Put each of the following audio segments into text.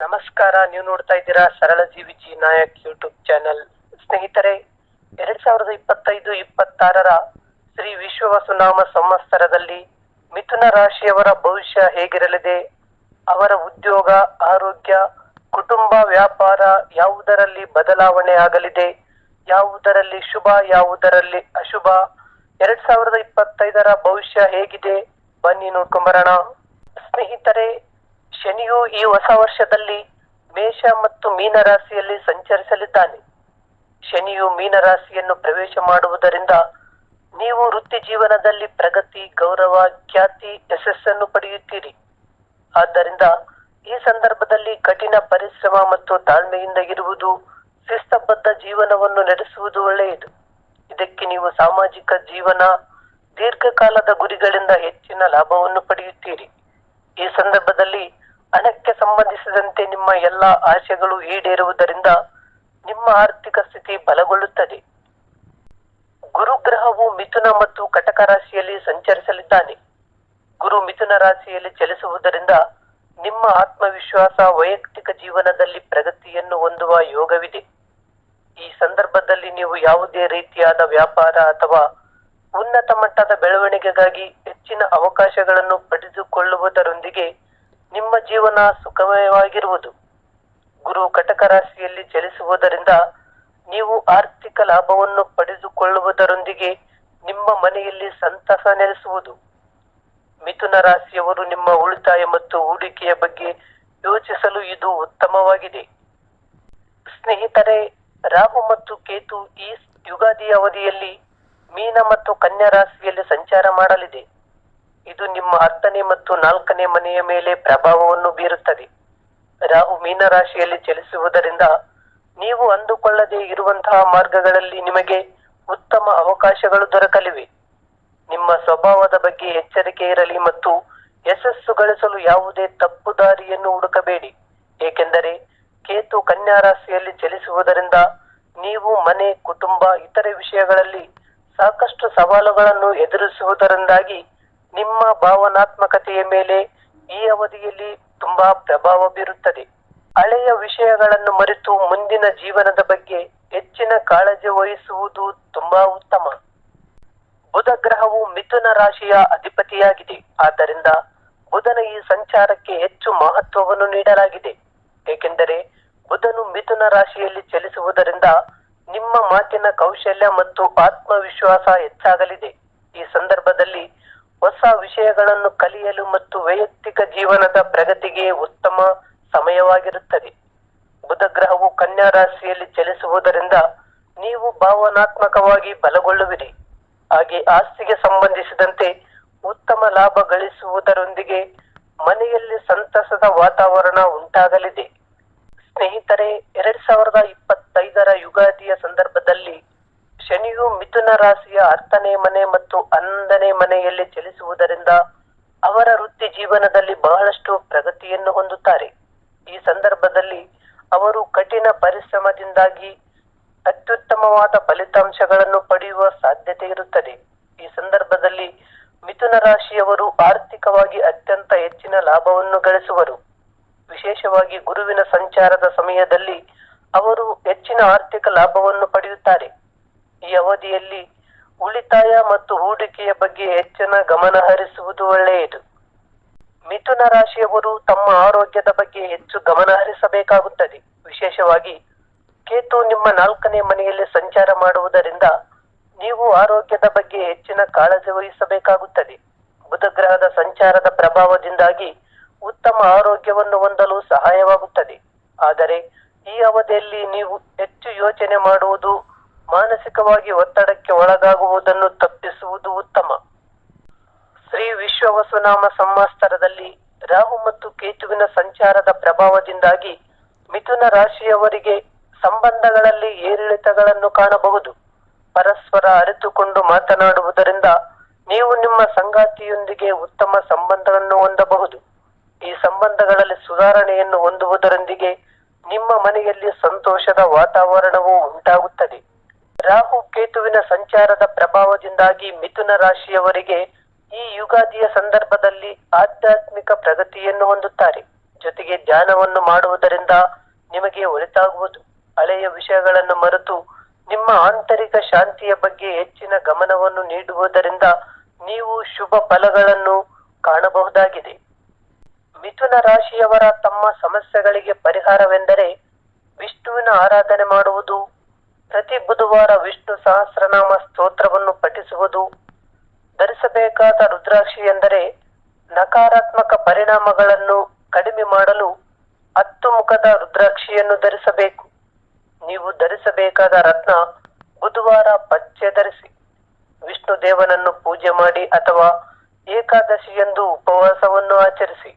ನಮಸ್ಕಾರ, ನೀವು ನೋಡ್ತಾ ಇದ್ದೀರಾ ಸರಳ ಜೀವಿ ಜಿ ನಾಯಕ್ ಯೂಟ್ಯೂಬ್ ಚಾನೆಲ್ ಸ್ನೇಹಿತರೆ, ಎರಡ್ ಸಾವಿರದ ಇಪ್ಪತ್ತೈದು, ಇಪ್ಪತ್ತಾರರ ಶ್ರೀ ವಿಶ್ವವಸುನಾಮ ಸಂವತ್ಸರದಲ್ಲಿ ಮಿಥುನ ರಾಶಿಯವರ ಭವಿಷ್ಯ ಹೇಗಿರಲಿದೆ? ಅವರ ಉದ್ಯೋಗ, ಆರೋಗ್ಯ, ಕುಟುಂಬ, ವ್ಯಾಪಾರ ಯಾವುದರಲ್ಲಿ ಬದಲಾವಣೆ ಆಗಲಿದೆ? ಯಾವುದರಲ್ಲಿ ಶುಭ, ಯಾವುದರಲ್ಲಿ ಅಶುಭ? ಎರಡ್ ಸಾವಿರದ ಇಪ್ಪತ್ತೈದರ ಭವಿಷ್ಯ ಹೇಗಿದೆ? ಬನ್ನಿ ನೋಡ್ಕೊಂಬರೋಣ. ಸ್ನೇಹಿತರೆ ಶನಿಯು ಈ ಹೊಸ ವರ್ಷದಲ್ಲಿ ಮೇಷ ಮತ್ತು ಮೀನ ರಾಶಿಯಲ್ಲಿ ಸಂಚರಿಸಲಿದ್ದಾನೆ. ಶನಿಯು ಮೀನ ರಾಶಿಯನ್ನು ಪ್ರವೇಶ ಮಾಡುವುದರಿಂದ ನೀವು ವೃತ್ತಿ ಜೀವನದಲ್ಲಿ ಪ್ರಗತಿ, ಗೌರವ, ಖ್ಯಾತಿ, ಯಶಸ್ಸನ್ನು ಪಡೆಯುತ್ತೀರಿ. ಆದ್ದರಿಂದ ಈ ಸಂದರ್ಭದಲ್ಲಿ ಕಠಿಣ ಪರಿಶ್ರಮ ಮತ್ತು ತಾಳ್ಮೆಯಿಂದ ಇರುವುದು ಶಿಸ್ತಬದ್ಧ ಜೀವನವನ್ನು ನಡೆಸುವುದು ಒಳ್ಳೆಯದು. ಇದಕ್ಕೆ ನೀವು ಸಾಮಾಜಿಕ ಜೀವನ, ದೀರ್ಘಕಾಲದ ಗುರಿಗಳಿಂದ ಹೆಚ್ಚಿನ ಲಾಭವನ್ನು ಪಡೆಯುತ್ತೀರಿ. ಈ ಸಂದರ್ಭದಲ್ಲಿ ಹಣಕ್ಕೆ ಸಂಬಂಧಿಸಿದಂತೆ ನಿಮ್ಮ ಎಲ್ಲ ಆಶೆಗಳು ಈಡೇರುವುದರಿಂದ ನಿಮ್ಮ ಆರ್ಥಿಕ ಸ್ಥಿತಿ ಬಲಗೊಳ್ಳುತ್ತದೆ. ಗುರುಗ್ರಹವು ಮಿಥುನ ಮತ್ತು ಕಟಕ ರಾಶಿಯಲ್ಲಿ ಸಂಚರಿಸಲಿದ್ದಾನೆ. ಗುರು ಮಿಥುನ ರಾಶಿಯಲ್ಲಿ ಚಲಿಸುವುದರಿಂದ ನಿಮ್ಮ ಆತ್ಮವಿಶ್ವಾಸ ವೈಯಕ್ತಿಕ ಜೀವನದಲ್ಲಿ ಪ್ರಗತಿಯನ್ನು ಹೊಂದುವ ಯೋಗವಿದೆ. ಈ ಸಂದರ್ಭದಲ್ಲಿ ನೀವು ಯಾವುದೇ ರೀತಿಯಾದ ವ್ಯಾಪಾರ ಅಥವಾ ಉನ್ನತ ಮಟ್ಟದ ಬೆಳವಣಿಗೆಗಾಗಿ ಹೆಚ್ಚಿನ ಅವಕಾಶಗಳನ್ನು ಪಡೆದುಕೊಳ್ಳುವುದರೊಂದಿಗೆ ನಿಮ್ಮ ಜೀವನ ಸುಖಮಯವಾಗಿರುವುದು ಗುರು ಕಟಕ ರಾಶಿಯಲ್ಲಿ ಚಲಿಸುವುದರಿಂದ ನೀವು ಆರ್ಥಿಕ ಲಾಭವನ್ನು ಪಡೆದುಕೊಳ್ಳುವುದರೊಂದಿಗೆ ನಿಮ್ಮ ಮನೆಯಲ್ಲಿ ಸಂತಸ ನೆಲೆಸುವುದು. ಮಿಥುನ ರಾಶಿಯವರು ನಿಮ್ಮ ಉಳಿತಾಯ ಮತ್ತು ಹೂಡಿಕೆಯ ಬಗ್ಗೆ ಯೋಚಿಸಲು ಇದು ಉತ್ತಮವಾಗಿದೆ. ಸ್ನೇಹಿತರೆ, ರಾಹು ಮತ್ತು ಕೇತು ಈ ಯುಗಾದಿ ಅವಧಿಯಲ್ಲಿ ಮೀನ ಮತ್ತು ಕನ್ಯಾ ರಾಶಿಯಲ್ಲಿ ಸಂಚಾರ ಮಾಡಲಿದೆ. ಇದು ನಿಮ್ಮ ಹತ್ತನೇ ಮತ್ತು ನಾಲ್ಕನೇ ಮನೆಯ ಮೇಲೆ ಪ್ರಭಾವವನ್ನು ಬೀರುತ್ತದೆ. ರಾಹು ಮೀನ ರಾಶಿಯಲ್ಲಿ ಚಲಿಸುವುದರಿಂದ ನೀವು ಅಂದುಕೊಳ್ಳದೆ ಇರುವಂತಹ ಮಾರ್ಗಗಳಲ್ಲಿ ನಿಮಗೆ ಉತ್ತಮ ಅವಕಾಶಗಳು ದೊರಕಲಿವೆ. ನಿಮ್ಮ ಸ್ವಭಾವದ ಬಗ್ಗೆ ಎಚ್ಚರಿಕೆ ಇರಲಿ ಮತ್ತು ಯಶಸ್ಸು ಗಳಿಸಲು ಯಾವುದೇ ತಪ್ಪು ದಾರಿಯನ್ನು ಹುಡುಕಬೇಡಿ. ಏಕೆಂದರೆ ಕೇತು ಕನ್ಯಾ ರಾಶಿಯಲ್ಲಿ ಚಲಿಸುವುದರಿಂದ ನೀವು ಮನೆ, ಕುಟುಂಬ, ಇತರೆ ವಿಷಯಗಳಲ್ಲಿ ಸಾಕಷ್ಟು ಸವಾಲುಗಳನ್ನು ಎದುರಿಸುವುದರಿಂದಾಗಿ ನಿಮ್ಮ ಭಾವನಾತ್ಮಕತೆಯ ಮೇಲೆ ಈ ಅವಧಿಯಲ್ಲಿ ತುಂಬಾ ಪ್ರಭಾವ ಬೀರುತ್ತದೆ. ಹಳೆಯ ವಿಷಯಗಳನ್ನು ಮರೆತು ಮುಂದಿನ ಜೀವನದ ಬಗ್ಗೆ ಹೆಚ್ಚಿನ ಕಾಳಜಿ ವಹಿಸುವುದು ತುಂಬಾ ಉತ್ತಮ. ಬುಧ ಗ್ರಹವು ಮಿಥುನ ರಾಶಿಯ ಅಧಿಪತಿಯಾಗಿದೆ. ಆದ್ದರಿಂದ ಬುಧನ ಈ ಸಂಚಾರಕ್ಕೆ ಹೆಚ್ಚು ಮಹತ್ವವನ್ನು ನೀಡಲಾಗಿದೆ. ಏಕೆಂದರೆ ಬುಧನು ಮಿಥುನ ರಾಶಿಯಲ್ಲಿ ಚಲಿಸುವುದರಿಂದ ನಿಮ್ಮ ಮಾತಿನ ಕೌಶಲ್ಯ ಮತ್ತು ಆತ್ಮವಿಶ್ವಾಸ ಹೆಚ್ಚಾಗಲಿದೆ. ಈ ಸಂದರ್ಭದಲ್ಲಿ ಹೊಸ ವಿಷಯಗಳನ್ನು ಕಲಿಯಲು ಮತ್ತು ವೈಯಕ್ತಿಕ ಜೀವನದ ಪ್ರಗತಿಗೆ ಉತ್ತಮ ಸಮಯವಾಗಿರುತ್ತದೆ. ಬುಧ ಗ್ರಹವು ಕನ್ಯಾ ರಾಶಿಯಲ್ಲಿ ಚಲಿಸುವುದರಿಂದ ನೀವು ಭಾವನಾತ್ಮಕವಾಗಿ ಬಲಗೊಳ್ಳುವಿರಿ. ಹಾಗೆ ಆಸ್ತಿಗೆ ಸಂಬಂಧಿಸಿದಂತೆ ಉತ್ತಮ ಲಾಭ ಗಳಿಸುವುದರೊಂದಿಗೆ ಮನೆಯಲ್ಲಿ ಸಂತಸದ ವಾತಾವರಣ ಉಂಟಾಗಲಿದೆ. ಸ್ನೇಹಿತರೆ, ಎರಡ್ ಸಾವಿರದ ಇಪ್ಪತ್ತೈದರ ಯುಗಾದಿಯ ಸಂದರ್ಭದಲ್ಲಿ ಶನಿಯು ಮಿಥುನ ರಾಶಿಯ ಹತ್ತನೇ ಮನೆ ಮತ್ತು ಹನ್ನೊಂದನೇ ಮನೆಯಲ್ಲಿ ಚಲಿಸುವುದರಿಂದ ಅವರ ವೃತ್ತಿ ಜೀವನದಲ್ಲಿ ಬಹಳಷ್ಟು ಪ್ರಗತಿಯನ್ನು ಹೊಂದುತ್ತಾರೆ. ಈ ಸಂದರ್ಭದಲ್ಲಿ ಅವರು ಕಠಿಣ ಪರಿಶ್ರಮದಿಂದಾಗಿ ಅತ್ಯುತ್ತಮವಾದ ಫಲಿತಾಂಶಗಳನ್ನು ಪಡೆಯುವ ಸಾಧ್ಯತೆ ಇರುತ್ತದೆ. ಈ ಸಂದರ್ಭದಲ್ಲಿ ಮಿಥುನ ರಾಶಿಯವರು ಆರ್ಥಿಕವಾಗಿ ಅತ್ಯಂತ ಹೆಚ್ಚಿನ ಲಾಭವನ್ನು ಗಳಿಸುವರು. ವಿಶೇಷವಾಗಿ ಗುರುವಿನ ಸಂಚಾರದ ಸಮಯದಲ್ಲಿ ಅವರು ಹೆಚ್ಚಿನ ಆರ್ಥಿಕ ಲಾಭವನ್ನು ಪಡೆಯುತ್ತಾರೆ. ಈ ಅವಧಿಯಲ್ಲಿ ಉಳಿತಾಯ ಮತ್ತು ಹೂಡಿಕೆಯ ಬಗ್ಗೆ ಹೆಚ್ಚಿನ ಗಮನ ಹರಿಸುವುದು ಒಳ್ಳೆಯದು. ಮಿಥುನ ರಾಶಿಯವರು ತಮ್ಮ ಆರೋಗ್ಯದ ಬಗ್ಗೆ ಹೆಚ್ಚು ಗಮನ ಹರಿಸಬೇಕಾಗುತ್ತದೆ. ವಿಶೇಷವಾಗಿ ಕೇತು ನಿಮ್ಮ ನಾಲ್ಕನೇ ಮನೆಯಲ್ಲಿ ಸಂಚಾರ ಮಾಡುವುದರಿಂದ ನೀವು ಆರೋಗ್ಯದ ಬಗ್ಗೆ ಹೆಚ್ಚಿನ ಕಾಳಜಿ ವಹಿಸಬೇಕಾಗುತ್ತದೆ. ಬುಧ ಗ್ರಹದ ಸಂಚಾರದ ಪ್ರಭಾವದಿಂದಾಗಿ ಉತ್ತಮ ಆರೋಗ್ಯವನ್ನು ಹೊಂದಲು ಸಹಾಯವಾಗುತ್ತದೆ. ಆದರೆ ಈ ಅವಧಿಯಲ್ಲಿ ನೀವು ಹೆಚ್ಚು ಯೋಚನೆ ಮಾಡುವುದು ಮಾನಸಿಕವಾಗಿ ಒತ್ತಡಕ್ಕೆ ಒಳಗಾಗುವುದನ್ನು ತಪ್ಪಿಸುವುದು ಉತ್ತಮ. ಶ್ರೀ ವಿಶ್ವವಸುನಾಮ ಸಂವತ್ಸರದಲ್ಲಿ ರಾಹು ಮತ್ತು ಕೇತುವಿನ ಸಂಚಾರದ ಪ್ರಭಾವದಿಂದಾಗಿ ಮಿಥುನ ರಾಶಿಯವರಿಗೆ ಸಂಬಂಧಗಳಲ್ಲಿ ಏರಿಳಿತಗಳನ್ನು ಕಾಣಬಹುದು. ಪರಸ್ಪರ ಅರಿತುಕೊಂಡು ಮಾತನಾಡುವುದರಿಂದ ನೀವು ನಿಮ್ಮ ಸಂಗಾತಿಯೊಂದಿಗೆ ಉತ್ತಮ ಸಂಬಂಧವನ್ನು ಹೊಂದಬಹುದು. ಈ ಸಂಬಂಧಗಳಲ್ಲಿ ಸುಧಾರಣೆಯನ್ನು ಹೊಂದುವುದರೊಂದಿಗೆ ನಿಮ್ಮ ಮನೆಯಲ್ಲಿ ಸಂತೋಷದ ವಾತಾವರಣವೂ ಉಂಟಾಗುತ್ತದೆ. ರಾಹು ಕೇತುವಿನ ಸಂಚಾರದ ಪ್ರಭಾವದಿಂದಾಗಿ ಮಿಥುನ ರಾಶಿಯವರಿಗೆ ಈ ಯುಗಾದಿಯ ಸಂದರ್ಭದಲ್ಲಿ ಆಧ್ಯಾತ್ಮಿಕ ಪ್ರಗತಿಯನ್ನು ಹೊಂದುತ್ತಾರೆ. ಜೊತೆಗೆ ಧ್ಯಾನವನ್ನು ಮಾಡುವುದರಿಂದ ನಿಮಗೆ ಒಳಿತಾಗುವುದು. ಹಳೆಯ ವಿಷಯಗಳನ್ನು ಮರೆತು ನಿಮ್ಮ ಆಂತರಿಕ ಶಾಂತಿಯ ಬಗ್ಗೆ ಹೆಚ್ಚಿನ ಗಮನವನ್ನು ನೀಡುವುದರಿಂದ ನೀವು ಶುಭ ಫಲಗಳನ್ನು ಕಾಣಬಹುದಾಗಿದೆ. ಮಿಥುನ ರಾಶಿಯವರ ತಮ್ಮ ಸಮಸ್ಯೆಗಳಿಗೆ ಪರಿಹಾರವೆಂದರೆ ವಿಷ್ಣುವಿನ ಆರಾಧನೆ ಮಾಡುವುದು. ಪ್ರತಿ ಬುಧವಾರ ವಿಷ್ಣು ಸಹಸ್ರನಾಮ ಸ್ತೋತ್ರವನ್ನು ಪಠಿಸುವುದು, ಧರಿಸಬೇಕಾದ ರುದ್ರಾಕ್ಷಿ ಎಂದರೆ ನಕಾರಾತ್ಮಕ ಪರಿಣಾಮಗಳನ್ನು ಕಡಿಮೆ ಮಾಡಲು ಹತ್ತು ಮುಖದ ರುದ್ರಾಕ್ಷಿಯನ್ನು ಧರಿಸಬೇಕು. ನೀವು ಧರಿಸಬೇಕಾದ ರತ್ನ ಬುಧವಾರ ಪಚ್ಚೆ ಧರಿಸಿ, ವಿಷ್ಣು ದೇವನನ್ನು ಪೂಜೆ ಮಾಡಿ ಅಥವಾ ಏಕಾದಶಿಯಂದು ಉಪವಾಸವನ್ನು ಆಚರಿಸಿ.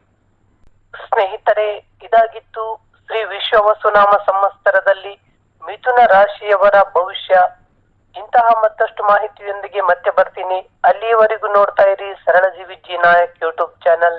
ಸ್ನೇಹಿತರೆ, ಇದಾಗಿತ್ತು ಶ್ರೀ ವಿಶ್ವವಸುನಾಮ ಸಂವತ್ಸರದಲ್ಲಿ ಮಿಥುನ ರಾಶಿಯವರ ಭವಿಷ್ಯ. ಇಂತಹ ಮತ್ತಷ್ಟು ಮಾಹಿತಿಯೊಂದಿಗೆ ಮತ್ತೆ ಬರ್ತೀನಿ. ಅಲ್ಲಿಯವರೆಗೂ ನೋಡ್ತಾ ಇರಿ Saralajeevi G Nayak YouTube channel